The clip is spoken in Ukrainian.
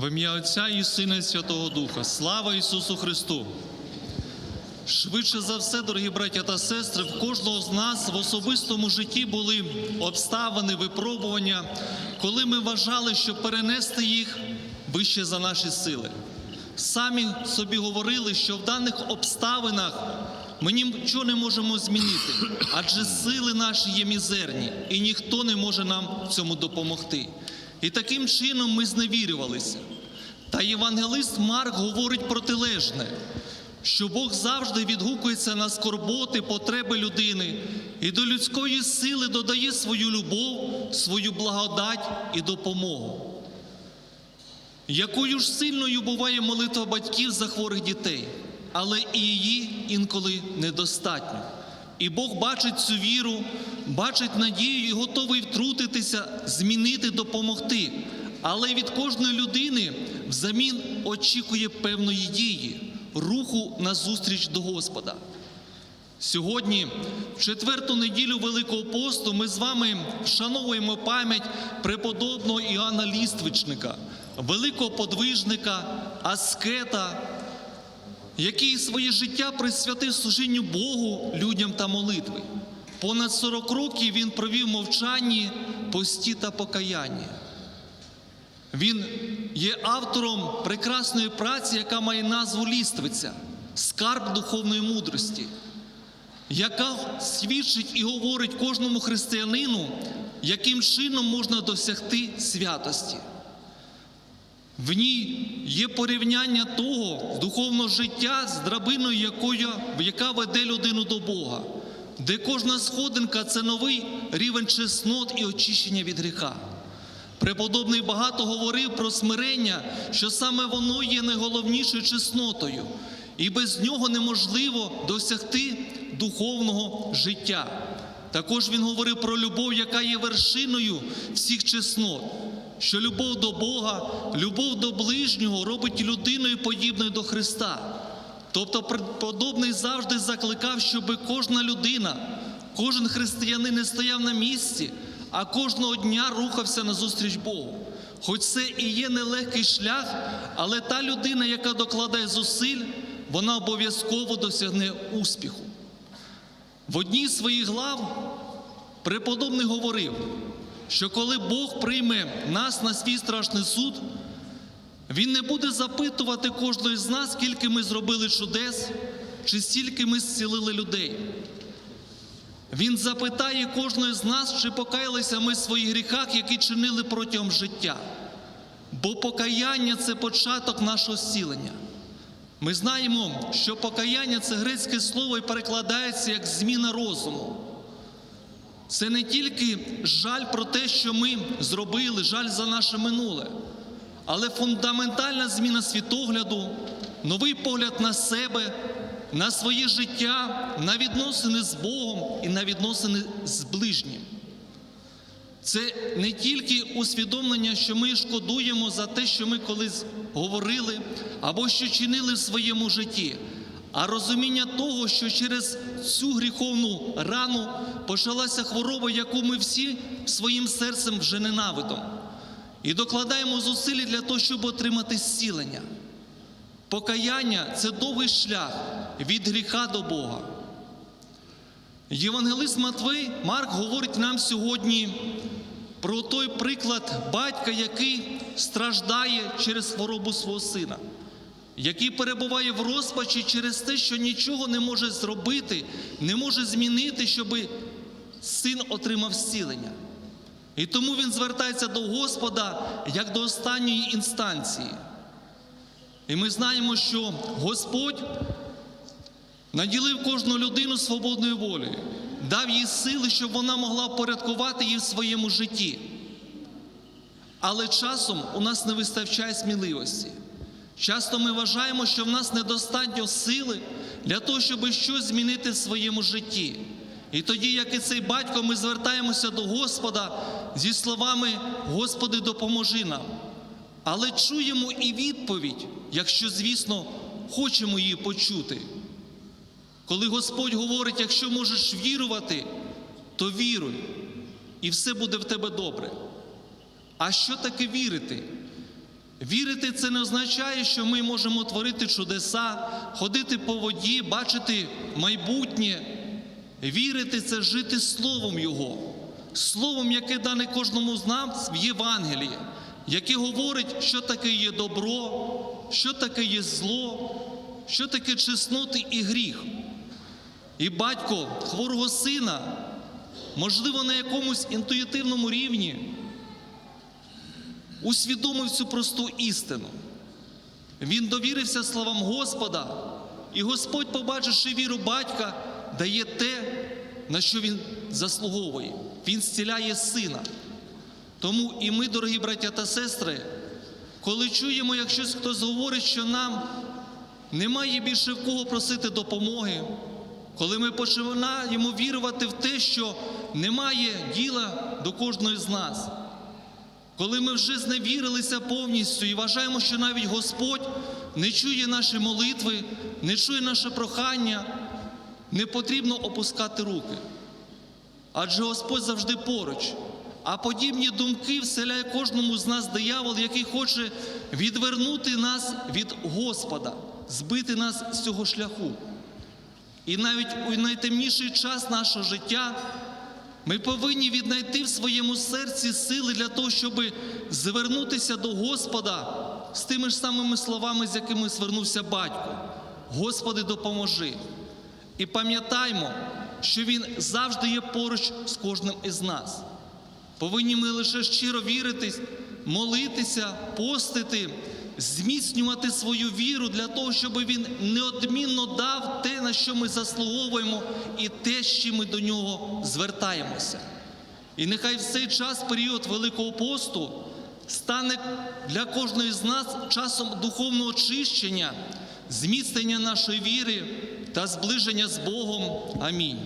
В ім'я Отця і Сина і Святого Духа. Слава Ісусу Христу! Швидше за все, дорогі браття та сестри, в кожного з нас в особистому житті були обставини, випробування, коли ми вважали, що перенести їх вище за наші сили. Самі собі говорили, що в даних обставинах ми нічого не можемо змінити, адже сили наші є мізерні, і ніхто не може нам в цьому допомогти. І таким чином ми зневірювалися. Та євангелист Марк говорить протилежне, що Бог завжди відгукується на скорботи, потреби людини і до людської сили додає свою любов, свою благодать і допомогу. Якою ж сильною буває молитва батьків за хворих дітей, але і її інколи недостатньо. І Бог бачить цю віру, бачить надію і готовий втрутитися, змінити, допомогти. Але від кожної людини взамін очікує певної дії, руху назустріч до Господа. Сьогодні, в четверту неділю Великого посту, ми з вами вшановуємо пам'ять преподобного Іоанна Ліствичника, великого подвижника, аскета, який своє життя присвятив служінню Богу, людям та молитви. Понад 40 років він провів мовчанні, пості та покаянні. Він є автором прекрасної праці, яка має назву Ліствиця, скарб духовної мудрості, яка свідчить і говорить кожному християнину, яким чином можна досягти святості. В ній є порівняння того духовного життя з драбиною, якою, яка веде людину до Бога, де кожна сходинка це новий рівень чеснот і очищення від гріха. Преподобний багато говорив про смирення, що саме воно є найголовнішою чеснотою, і без нього неможливо досягти духовного життя. Також він говорив про любов, яка є вершиною всіх чеснот, що любов до Бога, любов до ближнього робить людиною подібною до Христа. Тобто, преподобний завжди закликав, щоб кожна людина, кожен християнин не стояв на місці, а кожного дня рухався назустріч Богу. Хоч це і є нелегкий шлях, але та людина, яка докладає зусиль, вона обов'язково досягне успіху. В одній з своїх глав преподобний говорив, що коли Бог прийме нас на свій страшний суд, Він не буде запитувати кожного з нас, скільки ми зробили чудес, чи стільки ми зцілили людей. Він запитає кожного з нас, чи покаялися ми в своїх гріхах, які чинили протягом життя. Бо покаяння це початок нашого зцілення. Ми знаємо, що покаяння це грецьке слово і перекладається як зміна розуму. Це не тільки жаль про те, що ми зробили, жаль за наше минуле, але фундаментальна зміна світогляду, новий погляд на себе, на своє життя, на відносини з Богом і на відносини з ближнім. Це не тільки усвідомлення, що ми шкодуємо за те, що ми колись говорили або що чинили в своєму житті, а розуміння того, що через цю гріховну рану почалася хвороба, яку ми всі своїм серцем вже ненавидимо. І докладаємо зусилля для того, щоб отримати зцілення. Покаяння це довгий шлях від гріха до Бога. Євангелист Матвей Марк говорить нам сьогодні про той приклад батька, який страждає через хворобу свого сина, який перебуває в розпачі через те, що нічого не може зробити, не може змінити, щоб син отримав зцілення. І тому він звертається до Господа як до останньої інстанції. І ми знаємо, що Господь наділив кожну людину свободною волею, дав їй сили, щоб вона могла впорядкувати її в своєму житті. Але часом у нас не вистачає сміливості. Часто ми вважаємо, що в нас недостатньо сили для того, щоб щось змінити в своєму житті. І тоді, як і цей батько, ми звертаємося до Господа зі словами Господи, допоможи нам. Але чуємо і відповідь, якщо, звісно, хочемо її почути. Коли Господь говорить, якщо можеш вірувати, то віруй, і все буде в тебе добре. А що таке вірити? Вірити це не означає, що ми можемо творити чудеса, ходити по воді, бачити майбутнє. Вірити це жити Словом Його, Словом, яке дане кожному з нас в Євангелії, яке говорить, що таке є добро, що таке є зло, що таке чесноти і гріх. І батько хворого сина, можливо, на якомусь інтуїтивному рівні, усвідомив цю просту істину. Він довірився словам Господа, і Господь, побачивши віру батька, дає те, на що він заслуговує. Він зціляє сина. Тому і ми, дорогі браття та сестри, коли чуємо, як щось хтось говорить, що нам немає більше в кого просити допомоги, коли ми починаємо вірувати в те, що немає діла до кожної з нас, коли ми вже зневірилися повністю і вважаємо, що навіть Господь не чує наші молитви, не чує наше прохання, не потрібно опускати руки. Адже Господь завжди поруч. А подібні думки вселяє кожному з нас диявол, який хоче відвернути нас від Господа, збити нас з цього шляху. І навіть у найтемніший час нашого життя ми повинні віднайти в своєму серці сили для того, щоб звернутися до Господа з тими ж самими словами, з якими звернувся батько. Господи, допоможи. І пам'ятаймо, що Він завжди є поруч з кожним із нас. Повинні ми лише щиро віритись, молитися, постити, зміцнювати свою віру для того, щоб він неодмінно дав те, на що ми заслуговуємо, і те, з чим ми до нього звертаємося. І нехай в цей час, період Великого посту, стане для кожної з нас часом духовного очищення, зміцнення нашої віри та зближення з Богом. Амінь.